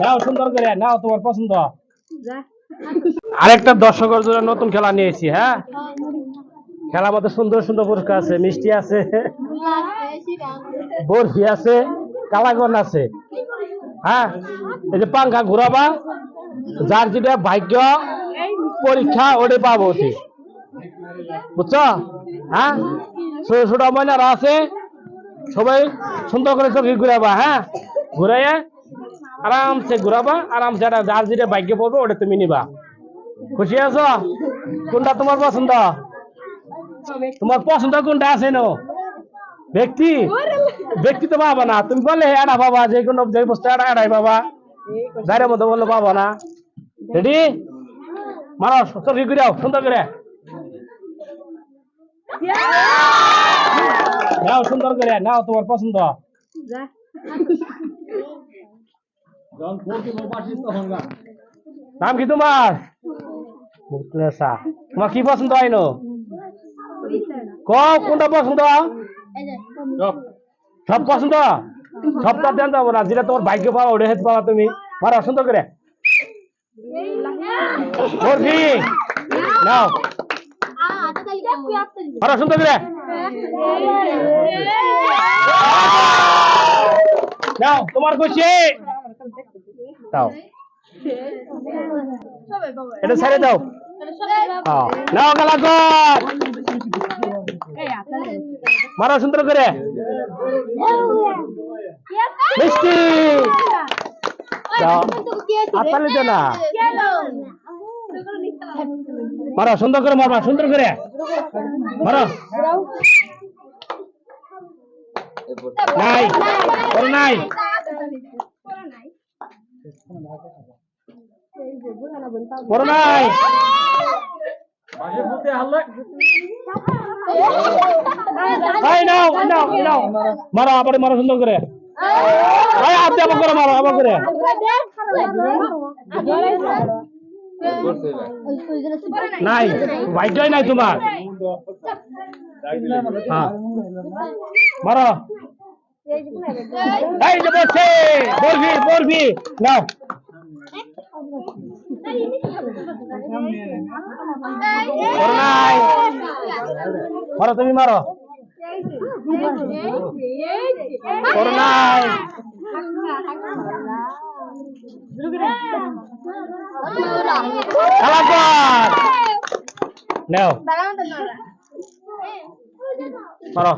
নাও সুন্দর করে নাও তোমার পছন্দ। আরেকটা দর্শকের জন্য নতুন খেলা নিয়েছি হ্যাঁ? খেলার মধ্যে সুন্দর সুন্দর পুরস্কার আছে মিষ্টি আছে বরফি আছে কালাগন আছে হ্যাঁ? এই যে পাঙ্খা ঘুরাবা যার যেটা ভাগ্য পরীক্ষা ওটা পাবো বুঝছ? হ্যাঁ? ছোট ছোট ময়নারা আছে সবাই সুন্দর করে চোখে ঘুরাবা হ্যাঁ? ঘুরাইয়া আরামসে ঘুরাবা আরামসে একটা যার যেটা ভাগ্য পড়বে ওটা তুমি নিবা। খুশি আছো? কোনটা তোমার পছন্দ? তোমার পছন্দ কোনটা আছে নো? ব্যক্তি? ব্যক্তি তো পাবা না। তুমি বলে এটা পাবা যে কোনো যে বস্তু এটা এটাই পাবা যাইরের মধ্যে বললে পাবা না। রেডি? মারো, চোখে ঘুরাও, সুন্দর করে। নাও সুন্দর করে নাও তোমার পছন্দ। নাম কি তোমার? তোমার কি পছন্দ হয় নো? ক কোনটা পছন্দ? সব পছন্দ? সবটা দেন যাব না যেটা তোমার ভাগ্য পাওয়া ওটা হেতে পাওয়া তুমি। মারা সুন্দর করে। নাও। মারা সুন্দর করে নাও তোমার খুশি? দাও। এটা ছেড়ে দাও। হ্যাঁ। নাও গালা কর। মারা সুন্দর করে। মিষ্টি। দে না মারা, সুন্দর করে মারবা, সুন্দর করে। মারা। নাই ওর নাই। ওর নাই। মারো, আবার মারো, সুন্দর করে। আবার করে মারো, আবার করে। নাই ভাগ্যই নাই তোমার। হ্যাঁ। মারো। এই যে বসে, বলবি বলবি, নাও। মারো তুমি মারো। ওর কর নাও। মারো।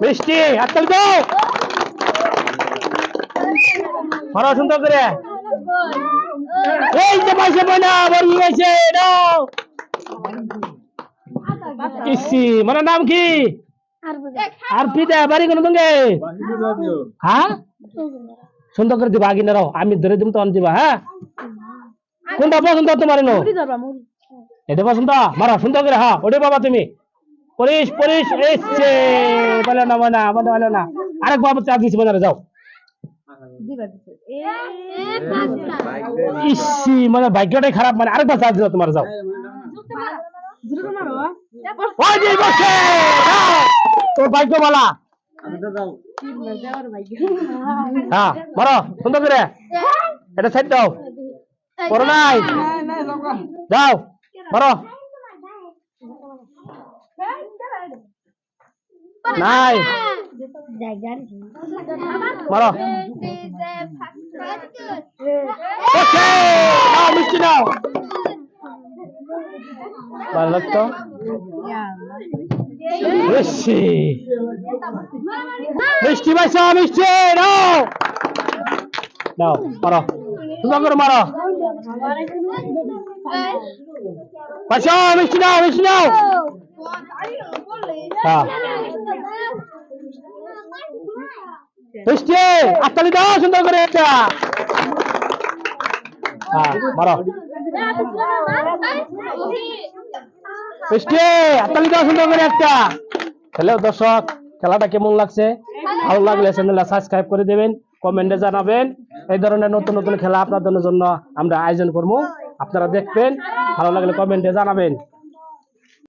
মিষ্টি আজকাল তো মারো, সুন্দর করে। এই যে পাশে বনা বল গেছে, নাও। ইসি মানে নাম কি? আর পিতা বাড়ি কোন দঙ্গে হ্যাঁ? সুন্দর করে দিবা আগে নাও আমি ধরে দিম তখন দিবা হ্যাঁ? কোনটা পছন্দ তোমার নো এটা পছন্দ মারা সুন্দর করে হ্যাঁ। ওটা বাবা তুমি। পরিশ পরিশ এসছে। বলে না বলে না বলে বলে না। আরেক বাবা চা দিছি বাজারে যাও। ইসি মানে ভাগ্যটাই খারাপ মানে আরেকবার চা দিল তোমার যাও। ওই যে বসে যাও। তোর ভাগ্য বলা হ্যাঁ মারো সুন্দর করে। এটা সাইড দাও। করো নাই। যাও মারো নাই। মারো মিষ্টি নাও ভালো লাগতো মিষ্টি মিষ্টি পাইছো মিষ্টি নাও নাও মারো সুন্দর করে মারো পাইছো মিষ্টি নাও মিষ্টি নাও হ্যাঁ মিষ্টি আত্মালি দাও সুন্দর করে একটা হ্যাঁ মারো করে একটা। হ্যালো দর্শক, খেলাটা কেমন লাগছে? ভালো লাগলে চ্যানেলটা সাবস্ক্রাইব করে দেবেন কমেন্টে জানাবেন। এই ধরনের নতুন নতুন খেলা আপনাদের জন্য আমরা আয়োজন করব। আপনারা দেখবেন, ভালো লাগলে কমেন্টে জানাবেন।